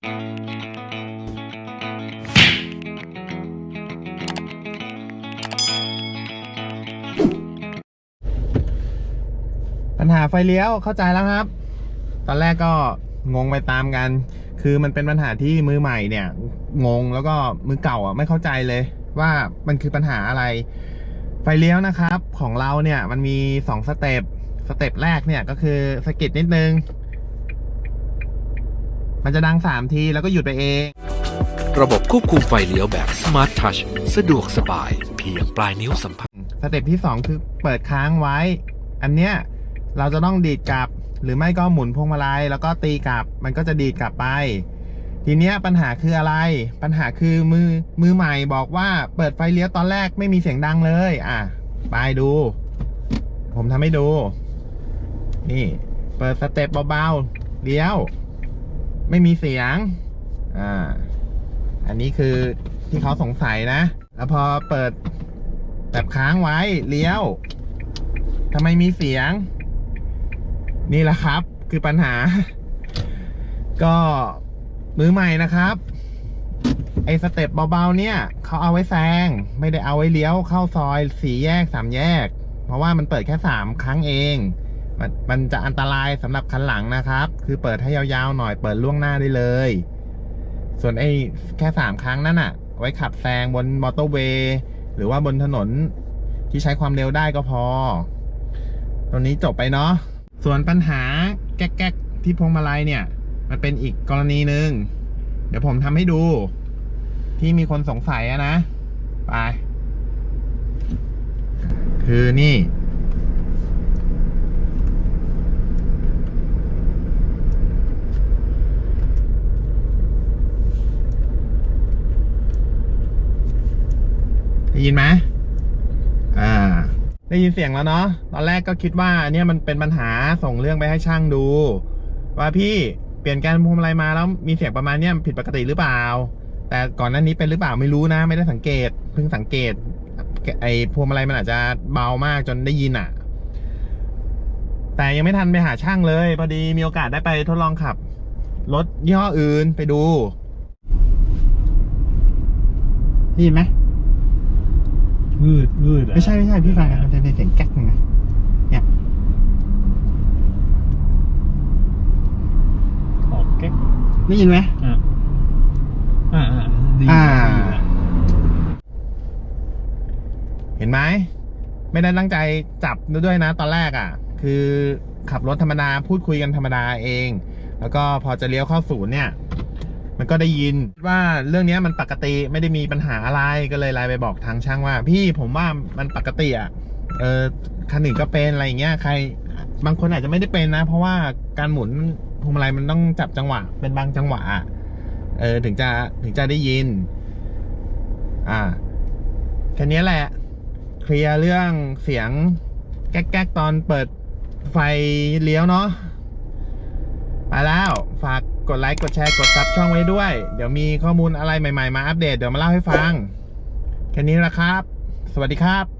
ปัญหาไฟเลี้ยวเข้าใจแล้วครับ ตอนแรกก็งงไปตามกัน คือมันเป็นปัญหาที่มือใหม่เนี่ย งงแล้วก็มือเก่าอะไม่เข้าใจเลยว่ามันคือปัญหาอะไร ไฟเลี้ยวนะครับ ของเราเนี่ยมันมีสองสเต็ป สเต็ปแรกเนี่ยก็คือสกิดนิดนึง มันจะดังสามทีแล้วก็หยุดไปเอง ระบบควบคุมไฟเลี้ยวแบบ Smart Touch สะดวกสบาย เพียงปลายนิ้วสัมผัส สเต็ปที่ 2 คือเปิดค้างไว้ อันเนี้ยเราจะต้องดีดกลับ หรือไม่ก็หมุนพวงมาลัยแล้วก็ตีกลับ มันก็จะดีดกลับไป ทีเนี้ยปัญหาคืออะไร ปัญหาคือมือมือใหม่บอกว่าเปิดไฟเลี้ยวตอนแรกไม่มีเสียงดังเลย อะ ไปดู ผมทำให้ดู นี่ เปิดสเต็ปเบาๆเลี้ยว ไม่มีเสียง อ่า อันนี้คือที่เขาสงสัยนะ แล้วพอเปิดแบบค้างไว้เลี้ยวทำไมมีเสียง นี่แหละครับ คือปัญหา ก็มือใหม่นะครับ ไอ้สเต็ปเบาๆเนี่ย เขาเอาไว้แซง ไม่ได้เอาไว้เลี้ยวเข้าซอยสี่แยกสามแยก เพราะว่ามันเปิดแค่สามครั้งเอง มันมันจะอันตรายสำหรับคันหลังนะครับ คือเปิดให้ยาวๆหน่อยเปิดล่วงหน้าได้เลย ส่วนไอ้แค่สามครั้งนั่นอะไว้ขับแซงบนมอเตอร์เวย์หรือว่าบนถนนที่ใช้ความเร็วได้ก็พอ ตรงนี้จบไปเนาะส่วนปัญหาแก๊กๆที่พวงมาลัยเนี่ย มันเป็นอีกกรณีหนึ่งเดี๋ยวผมทำให้ดู ที่มีคนสงสัยอะนะ ไป คือนี่ ได้ยินไหมอ่า ได้ยินเสียงแล้วเนาะ ตอนแรกก็คิดว่าเนี่ยมันเป็นปัญหาส่งเรื่องไปให้ช่างดู ว่าพี่เปลี่ยนการพวงมาลัยมาแล้วมีเสียงประมาณเนี้ยผิดปกติหรือเปล่า แต่ก่อนหน้านี้เป็นหรือเปล่าไม่รู้นะ ไม่ได้สังเกต เพิ่งสังเกต ไอ้พวงมาลัยมันอาจจะเบามากจนได้ยินอะ แต่ยังไม่ทันไปหาช่างเลย พอดีมีโอกาสได้ไปทดลองขับรถยี่ห้ออื่นไปดูได้ยินไหม วืดวืดอะไม่ใช่ไม่ใช่พี่ฟังนะมันจะเป็นเสียงแก๊กหนึ่งนะเนี่ยออกแก๊กได้ยินไหมอะอ่าอ่าดีอ่า ดีละเห็นไหมไม่ได้ตั้งใจจับด้วยนะตอนแรกอะ คือขับรถธรรมดาพูดคุยกันธรรมดาเอง แล้วก็พอจะเลี้ยวเข้าศูนย์เนี่ย มันก็ได้ยินว่าเรื่องนี้มันปกติไม่ได้มีปัญหาอะไรก็เลยไลน์ไปบอกทางช่างว่า พี่ผมว่ามันปกติอะเออคันอื่นก็เป็นอะไรเงี้ยใคร บางคนอาจจะไม่ได้เป็นนะ เพราะว่าการหมุนพวงมาลัยมันต้องจับจังหวะ เป็นบางจังหวะอะเออถึงจะถึงจะได้ยิน อ่าแค่นี้แหละ เคลียร์เรื่องเสียงแก๊กๆตอนเปิดไฟเลี้ยวเนาะ ไปแล้ว ฝากกดไลค์กดแชร์กดซับช่องไว้ด้วย เดี๋ยวมีข้อมูลอะไรใหม่ ๆ มาอัปเดตเดี๋ยวมาเล่าให้ฟัง แค่นี้ละครับ สวัสดีครับ